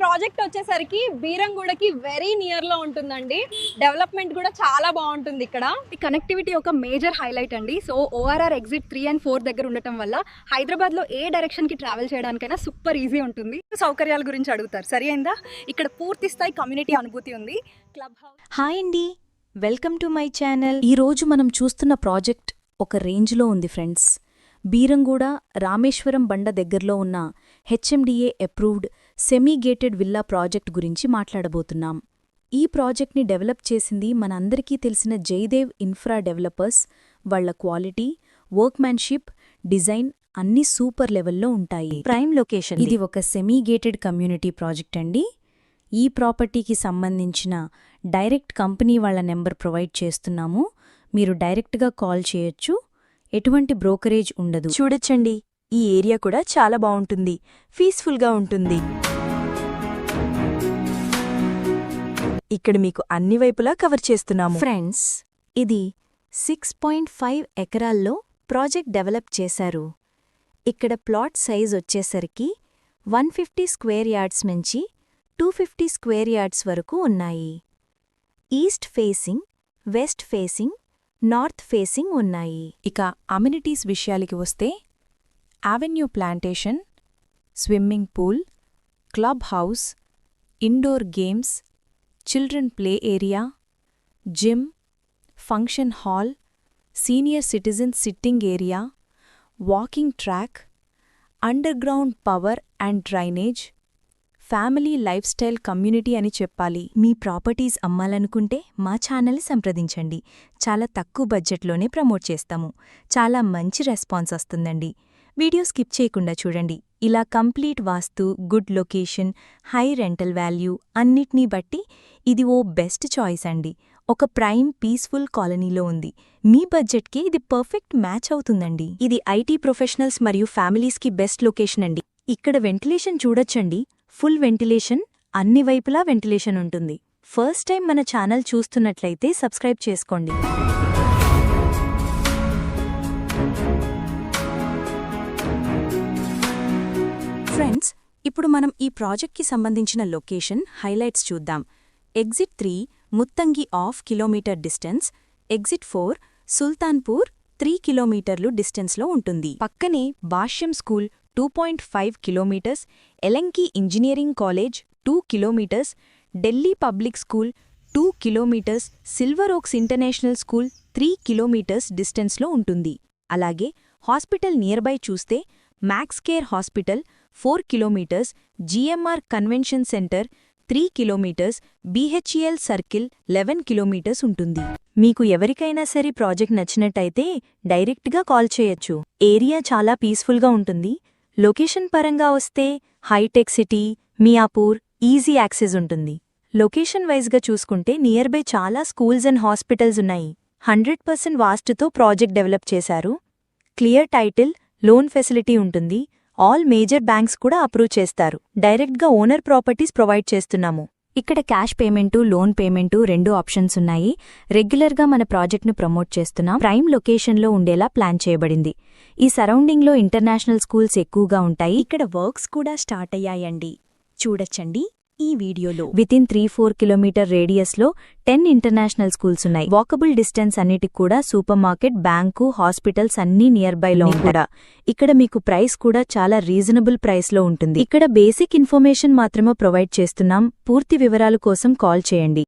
Project వచ్చేసరికి బీరంగూడకి very నియర్లో ఉంటుందండి. Development కూడా చాలా బాగుంటుంది ఇక్కడ. ఈ కనెక్టివిటీ ఒక మేజర్ హైలైట్ అండి. So ORR exit three and four దగ్గర ఉండటం వల్ల హైదరాబాద్లో ఏ డైరెక్షన్కి ట్రావెల్ చేయడానికైనా సూపర్ ఈజీ ఉంటుంది. సౌకర్యాల గురించి అడుగుతారు. సరి అయిందా ఇక్కడ పూర్తి స్థాయి కమ్యూనిటీ అనుభూతి ఉంది. క్లబ్ హౌస్ హాయ్ అండి వెల్కమ్ టు మై ఛానల్ ఈరోజు మనం చూస్తున్న ప్రాజెక్ట్ ఒక రేంజ్లో ఉంది ఫ్రెండ్స్ బీరంగూడ రామేశ్వరం బండ దగ్గరలో ఉన్న HMDA approved semi gated villa project గురించి మాట్లాడబోతున్నాం. ఈ ప్రాజెక్ట్ని డెవలప్ చేసింది మనందరికీ తెలిసిన జయదేవ్ ఇన్ఫ్రా డెవలపర్స్ వాళ్ళ క్వాలిటీ వర్క్మ్యాన్షిప్ డిజైన్ అన్ని సూపర్ లెవెల్లో ఉంటాయి. ప్రైమ్ లొకేషన్ ఇది ఒక సెమీ గేటెడ్ కమ్యూనిటీ ప్రాజెక్ట్ అండి. ఈ ప్రాపర్టీకి సంబంధించిన డైరెక్ట్ కంపెనీ వాళ్ళ నెంబర్ ప్రొవైడ్ చేస్తున్నాము. మీరు డైరెక్ట్గా కాల్ చేయొచ్చు. ఎటువంటి బ్రోకరేజ్ ఉండదు. చూడొచ్చండి. ఈ ఏరియా కూడా చాలా బావుంటుంది పీస్ఫుల్గా ఉంటుంది. ఇక్కడ మీకు అన్ని వైపులా కవర్ చేస్తున్నాము. ఫ్రెండ్స్ ఇది సిక్స్ పాయింట్ ఫైవ్ ఎకరాల్లో ప్రాజెక్ట్ డెవలప్ చేశారు. ఇక్కడ ప్లాట్ సైజ్ వచ్చేసరికి వన్ ఫిఫ్టీ స్క్వేర్ యార్డ్స్ నుంచి టూ ఫిఫ్టీ స్క్వేర్ యార్డ్స్ వరకు ఉన్నాయి. East facing west facing north facing ఉన్నాయి. ఇక అమ్యూనిటీస్ విషయాలకి వస్తే avenue plantation swimming pool club house indoor games children play area gym function hall senior citizen sitting area walking track underground power and drainage family life style community అని చెప్పాలి. మీ properties అమ్మాలనుకుంటే మా ఛానల్ని సంప్రదించండి. చాలా తక్కువ బడ్జెట్లోనే ప్రమోట్ చేస్తాము. చాలా మంచి రెస్పాన్స్ వస్తుందండి. వీడియో స్కిప్ చేయకుండా చూడండి. ఇలా complete vastu good location high rental value అన్నిటినీ బట్టి ఇది ఓ బెస్ట్ చాయిస్ అండి. ఒక ప్రైమ్ పీస్ఫుల్ కాలనీలో ఉంది. మీ బడ్జెట్కి ఇది పర్ఫెక్ట్ మ్యాచ్ అవుతుందండి. ఇది ఐటీ ప్రొఫెషనల్స్ మరియు ఫ్యామిలీస్కి బెస్ట్ లొకేషన్ అండి. ఇక్కడ వెంటిలేషన్ చూడొచ్చండి. ఫుల్ వెంటిలేషన్ అన్ని వైపులా వెంటిలేషన్ ఉంటుంది. ఫస్ట్ టైం మన ఛానల్ చూస్తున్నట్లయితే సబ్స్క్రైబ్ చేసుకోండి. ఫ్రెండ్స్ ఇప్పుడు మనం ఈ ప్రాజెక్ట్కి సంబంధించిన లొకేషన్ హైలైట్స్ చూద్దాం. Exit three Muthangi half kilometer distance. Exit four Sultanpur three కిలోమీటర్లు డిస్టెన్స్లో ఉంటుంది. పక్కనే Bhashyam school two point five kilometers. Ellenki engineering college two kilometers. Delhi public school two kilometers. Silver oaks international school three kilometers డిస్టెన్స్లో ఉంటుంది. అలాగే hospital nearby చూస్తే max care hospital four kilometers GMR convention centre three kilometers BHEL circle eleven kilometers ఉంటుంది. మీకు ఎవరికైనా సరే project నచ్చినట్టయితే డైరెక్ట్గా కాల్ చేయొచ్చు. ఏరియా చాలా పీస్ఫుల్గా ఉంటుంది. లొకేషన్ పరంగా వస్తే hitech city Miyapur easy access ఉంటుంది. లొకేషన్ వైజ్గా చూసుకుంటే నియర్ బై చాలా స్కూల్స్ అండ్ హాస్పిటల్స్ ఉన్నాయి. హండ్రెడ్ పర్సెంట్ వాస్ట్తో ప్రాజెక్ట్ డెవలప్ చేశారు. క్లియర్ టైటిల్ లోన్ ఫెసిలిటీ ఉంటుంది. ఆల్ మేజర్ బ్యాంక్స్ కూడా అప్రూవ్ చేస్తారు. డైరెక్ట్గా ఓనర్ ప్రాపర్టీస్ ప్రొవైడ్ చేస్తున్నాము. ఇక్కడ క్యాష్ పేమెంటు లోన్ పేమెంటు రెండు ఆప్షన్స్ ఉన్నాయి. రెగ్యులర్గా మన ప్రాజెక్ట్ను ప్రమోట్ చేస్తున్నాం. ప్రైమ్ లొకేషన్లో ఉండేలా ప్లాన్ చేయబడింది. ఈ సరౌండింగ్లో ఇంటర్నేషనల్ స్కూల్స్ ఎక్కువగా ఉంటాయి. ఇక్కడ వర్క్స్ కూడా స్టార్ట్ అయ్యాయండి. చూడొచ్చండి. ఈ వీడియోలో వితిన్ త్రీ ఫోర్ కిలోమీటర్ రేడియస్లో టెన్ ఇంటర్నేషనల్ స్కూల్స్ ఉన్నాయి. వాకబుల్ డిస్టెన్స్ అన్నిటికి కూడా సూపర్ మార్కెట్ బ్యాంకు హాస్పిటల్స్ అన్నీ నియర్ బైలో కూడా ఇక్కడ మీకు ప్రైస్ కూడా చాలా రీజనబుల్ ప్రైస్లో ఉంటుంది. ఇక్కడ బేసిక్ ఇన్ఫర్మేషన్ మాత్రమే ప్రొవైడ్ చేస్తున్నాం. పూర్తి వివరాల కోసం కాల్ చేయండి.